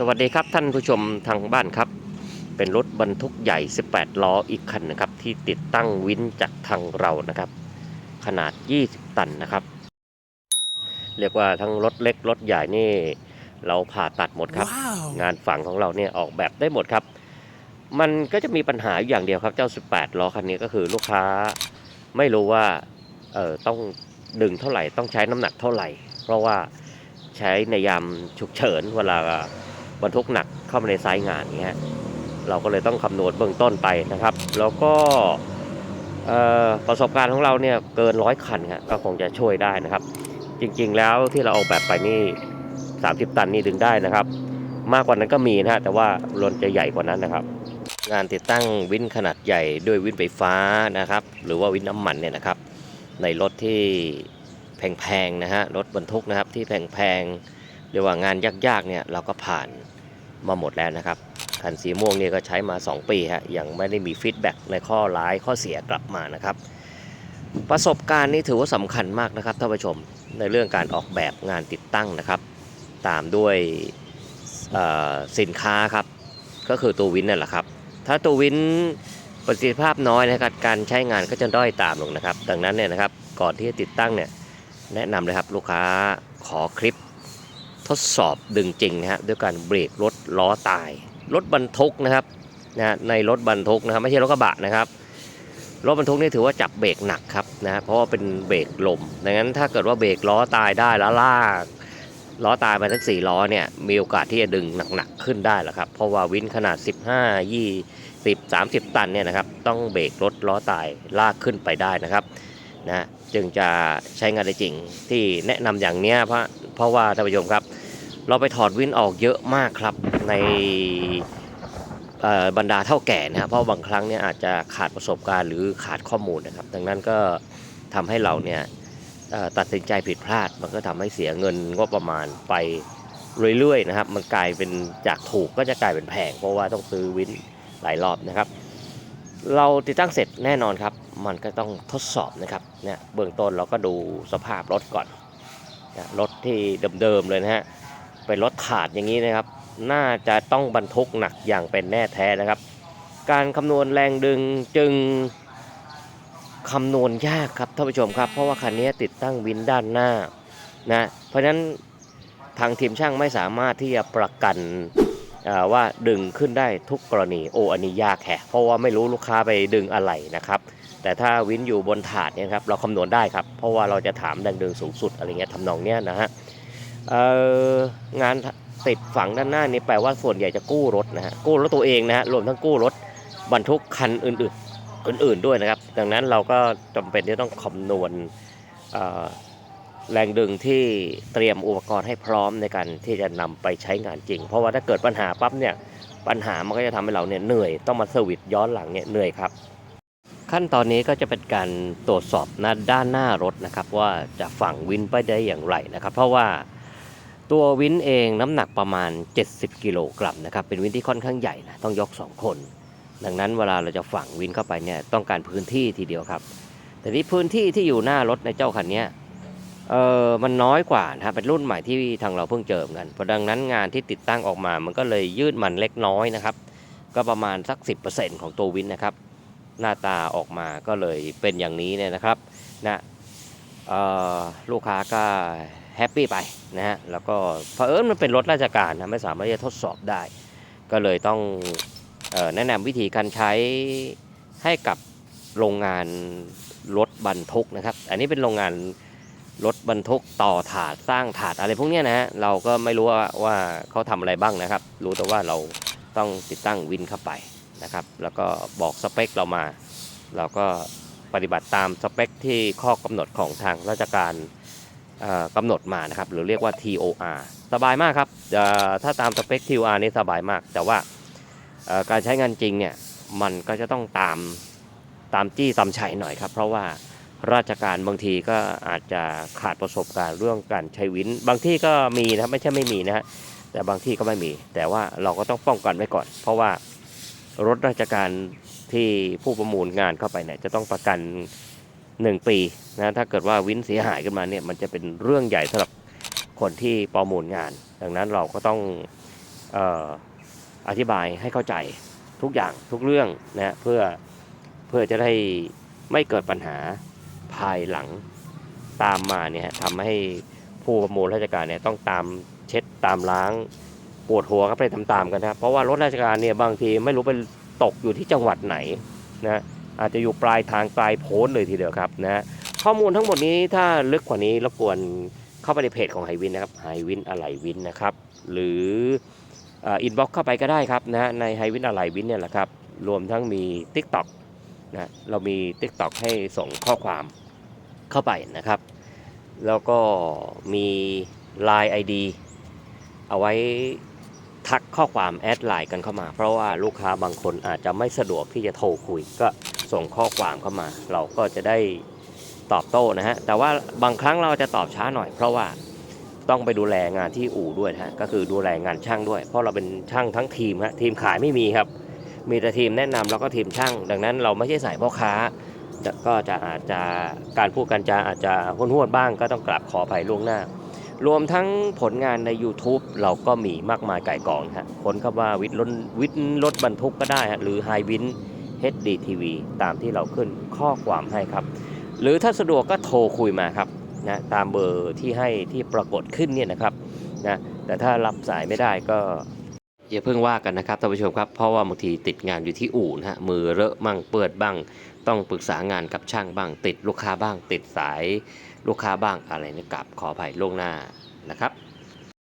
สวัสดีครับท่านผู้ชมทางบ้านครับ เป็นรถบรรทุกใหญ่ 18 ล้ออีกคันนะครับ ที่ติดตั้งวินจากทางเรานะครับ ขนาด 20 ตันนะครับ เรียกว่าทั้งรถเล็กรถใหญ่นี่ เราผ่าตัดหมดครับ Wow. งานฝั่งของเราเนี่ยออกแบบได้หมดครับ มันก็จะมีปัญหาอยู่อย่างเดียวครับเจ้า 18 ล้อคันนี้ก็คือลูกค้าไม่รู้ว่าเออต้องดึงเท่าไหร่ต้องใช้น้ำหนักเท่าไหร่ เพราะว่าใช้ในยามฉุกเฉินเวลา บรรทุกหนักเข้ามาในไซต์งานเงี้ยเราก็เลยต้องคำนวณเบื้องต้นไปนะครับ แล้วก็ประสบการณ์ของเราเนี่ยเกินร้อยคันครับก็คงจะช่วยได้นะครับ จริงๆแล้วที่เราออกแบบไปนี่ 30 ตันนี่ดึงได้นะครับ มากกว่านั้นก็มีนะฮะแต่ว่ารถจะใหญ่กว่านั้นนะครับ งานติดตั้งวินขนาดใหญ่ด้วยวินไฟฟ้านะครับ หรือว่าวินน้ำมันเนี่ยนะครับ ในรถที่แพงๆนะฮะรถบรรทุกนะครับที่แพงๆ เรียกว่างานยากๆเนี่ยเราก็ผ่านมาหมดแล้วนะครับคันสีม่วงเนี่ยก็ใช้มา 2 ปีฮะยังไม่ได้มีฟีดแบ็กในข้อร้ายข้อเสียกลับมานะครับ ประสบการณ์นี่ถือว่าสำคัญมากนะครับท่านผู้ชมในเรื่องการออกแบบงานติดตั้งนะครับ ตามด้วยสินค้าครับก็คือตัววินนั่นแหละครับ ถ้าตัววินประสิทธิภาพน้อยนะครับการใช้งานก็จะด้อยตามลงนะครับ ดังนั้นเนี่ยนะครับก่อนที่จะติดตั้งเนี่ยแนะนำเลยครับลูกค้าขอคลิป ทดสอบดึงจริงนะฮะด้วยการเบรกรถล้อตาย รถบรรทุกนะครับนะฮะในรถบรรทุกนะครับไม่ใช่รถกระบะนะครับรถบรรทุกนี่ถือว่าจับเบรกหนักครับนะเพราะว่าเป็นเบรกลมดังนั้นถ้าเกิดว่าเบรกล้อตายได้แล้วลากล้อตายไปทั้งสี่ล้อเนี่ยมีโอกาสที่จะดึงหนักๆขึ้นได้แหละครับเพราะว่าวินขนาด 15 20 30 ตันเนี่ยนะครับต้องเบรกรถล้อตายลากขึ้นไปได้นะครับนะจึงจะใช้งานได้จริงที่แนะนำอย่างเนี้ยเพราะเพราะว่าท่านผู้ชมครับ เราไปถอดวินออกเยอะมากครับในบรรดาเท่าแก่นะครับเพราะบางครั้งเนี่ยอาจจะขาดประสบการณ์หรือขาดข้อมูลนะครับ ดังนั้นก็ทำให้เราเนี่ยตัดสินใจผิดพลาด มันก็ทำให้เสียเงินงบประมาณไปเรื่อยๆนะครับ มันกลายเป็นจากถูกก็จะกลายเป็นแพงเพราะว่าต้องซื้อวินหลายรอบนะครับ เราติดตั้งเสร็จแน่นอนครับ มันก็ต้องทดสอบนะครับเนี่ยเบื้องต้นเราก็ดูสภาพรถก่อนรถที่เดิมๆเลยนะฮะ เป็นรถถาดอย่างนี้นะครับ น่าจะต้องบรรทุกหนักอย่างเป็นแน่แท้นะครับ การคำนวณแรงดึงจึงคำนวณยากครับท่านผู้ชมครับ เพราะว่าคันนี้ติดตั้งวินด้านหน้านะเพราะฉะนั้นทางทีมช่างไม่สามารถที่จะประกันว่าดึงขึ้นได้ทุกกรณีโออันนี้ยากแฮะเพราะว่าไม่รู้ลูกค้าไปดึงอะไรนะครับ แต่ถ้าวินอยู่บนถาดเนี่ยครับเราคำนวณได้ครับ เพราะว่าเราจะถามแรงดึงสูงสุดอะไรเงี้ยทำนองเนี้ยนะฮะ งานติดฝังด้านหน้านี่แปลว่าส่วนใหญ่จะกู้รถนะฮะกู้รถตัวเองนะฮะรวมทั้งกู้รถบรรทุกคันอื่นๆอื่น ๆด้วยนะครับ ดังนั้นเราก็จำเป็นที่ต้องคำนวณแรงดึงที่เตรียมอุปกรณ์ให้พร้อมในการที่จะนำไปใช้งานจริง เพราะว่าถ้าเกิดปัญหาปั๊บเนี่ยปัญหามันก็จะทำให้เราเนี่ยเหนื่อยต้องมาเซอร์วิสย้อนหลังเนี่ยเหนื่อยครับ ขั้นตอนนี้ก็จะเป็นการตรวจสอบหน้าด้านหน้ารถนะครับ ว่าจะฝังวินไปได้อย่างไรนะครับ เพราะว่า ตัววินเองน้ำหนักประมาณ 70 กิโลกรัมนะครับ เป็นวินที่ค่อนข้างใหญ่นะ ต้องยก 2 คน ดังนั้นเวลาเราจะฝังวินเข้าไปเนี่ยต้องการพื้นที่ทีเดียวครับ แต่ที่พื้นที่ที่อยู่หน้ารถในเจ้าคันนี้เออมันน้อยกว่านะครับเป็นรุ่นใหม่ที่ทางเราเพิ่งเจอเหมือนกัน เพราะดังนั้นงานที่ติดตั้งออกมา มันก็เลยยืดมันเล็กน้อยนะครับ ก็ประมาณสัก 10%ของตัววินนะครับ หน้าตาออกมาก็เลยเป็นอย่างนี้เนี่ยนะครับนะลูกค้าก็ แฮปปี้ไปนะฮะแล้วก็เผอิญมันเป็นรถราชการนะไม่สามารถที่จะทดสอบได้ ก็เลยต้องออแนะนำวิธีการใช้ให้กับโรงงานรถบรรทุกนะครับ อันนี้เป็นโรงงานรถบรรทุกต่อถาดสร้างถาดอะไรพวกนี้นะฮะเราก็ไม่รู้ว่าว่าเขาทำอะไรบ้างนะครับ รู้แต่ว่าเราต้องติดตั้งวินเข้าไปนะครับ แล้วก็บอกสเปคเรามา เราก็ปฏิบัติตามสเปคที่ข้อกำหนดของทางราชการ กำหนดมานะครับหรือเรียกว่า TOR สบายมากครับถ้าตามสเปค TOR นี่สบายมาก แต่ว่าการใช้งานจริงเนี่ยมันก็จะต้องตามตามจี้ตามชัยหน่อยครับ เพราะว่าราชการบางทีก็อาจจะขาดประสบการณ์เรื่องการใช้วิน บางที่ก็มีนะไม่ใช่ไม่มีนะฮะแต่บางที่ก็ไม่มี แต่ว่าเราก็ต้องป้องกันไว้ก่อน เพราะว่ารถราชการที่ผู้ประมูลงานเข้าไปเนี่ยจะต้องประกัน 1 ปีนะถ้าเกิดว่าวินเสียหายขึ้นมาเนี่ยมันจะเป็นเรื่องใหญ่สำหรับคนที่ประมูลงาน ดังนั้นเราก็ต้องออธิบายให้เข้าใจทุกอย่างทุกเรื่องนะเพื่อเพื่อจะได้ไม่เกิดปัญหาภายหลังตามมาเนี่ยทำให้ผู้ประมูลราชการเนี่ยต้องตามเช็ดตามล้างปวดหัวกันไปตามๆกันนะเพราะว่ารถราชการเนี่ยบางทีไม่รู้ไปตกอยู่ที่จังหวัดไหนนะ อาจจะอยู่ปลายทางปลายโพ้นเลยทีเดียวครับนะข้อมูลทั้งหมดนี้ถ้าลึกกว่านี้รบกวนเข้าไปในเพจของไฮวินนะครับไฮวินอะไรวินนะครับ หรืออินบ็อกเข้าไปก็ได้ครับนะในไฮวินอะไรวินเนี่ยแหละครับรวมทั้งมี TikTok นะเรามี TikTok ให้ส่งข้อความเข้าไปนะครับ แล้วก็มี Line ID เอาไว้ทักข้อความแอดไลน์กันเข้ามา เพราะว่าลูกค้าบางคนอาจจะไม่สะดวกที่จะโทรคุยก็ ส่งข้อความเข้ามา เราก็จะได้ตอบโต้นะฮะ แต่ว่าบางครั้งเราจะตอบช้าหน่อยเพราะว่าต้องไปดูแลงานที่อู่ด้วยฮะ ก็คือดูแลงานช่างด้วย เพราะเราเป็นช่างทั้งทีมฮะ ทีมขายไม่มีครับ มีแต่ทีมแนะนำแล้วก็ทีมช่าง ดังนั้นเราไม่ใช่สายพ่อค้า ก็จะอาจจะการพูดกันจะอาจจะห้วนๆบ้างก็ต้องกลับขออภัยล่วงหน้า รวมทั้งผลงานใน YouTube เราก็มีมากมายไก่กองฮะค้นคำว่าวิทย์รถวิทย์รถบรรทุกก็ได้ฮะ หรือ High Win HDTV ตามที่เราขึ้นข้อความให้ครับ หรือถ้าสะดวกก็โทรคุยมาครับนะตามเบอร์ที่ให้ที่ปรากฏขึ้นเนี่ยนะครับนะแต่ถ้ารับสายไม่ได้ก็อย่าเพิ่งว่ากันนะครับท่านผู้ชมครับเพราะว่าบางทีติดงานอยู่ที่อู่นะฮะมือเลอะมั่งเปื้อนบ้าง ต้องปรึกษางานกับช่างบ้าง ติดลูกค้าบ้าง ติดสายลูกค้าบ้างอะไรนี่กลับขออภัยล่วงหน้านะครับ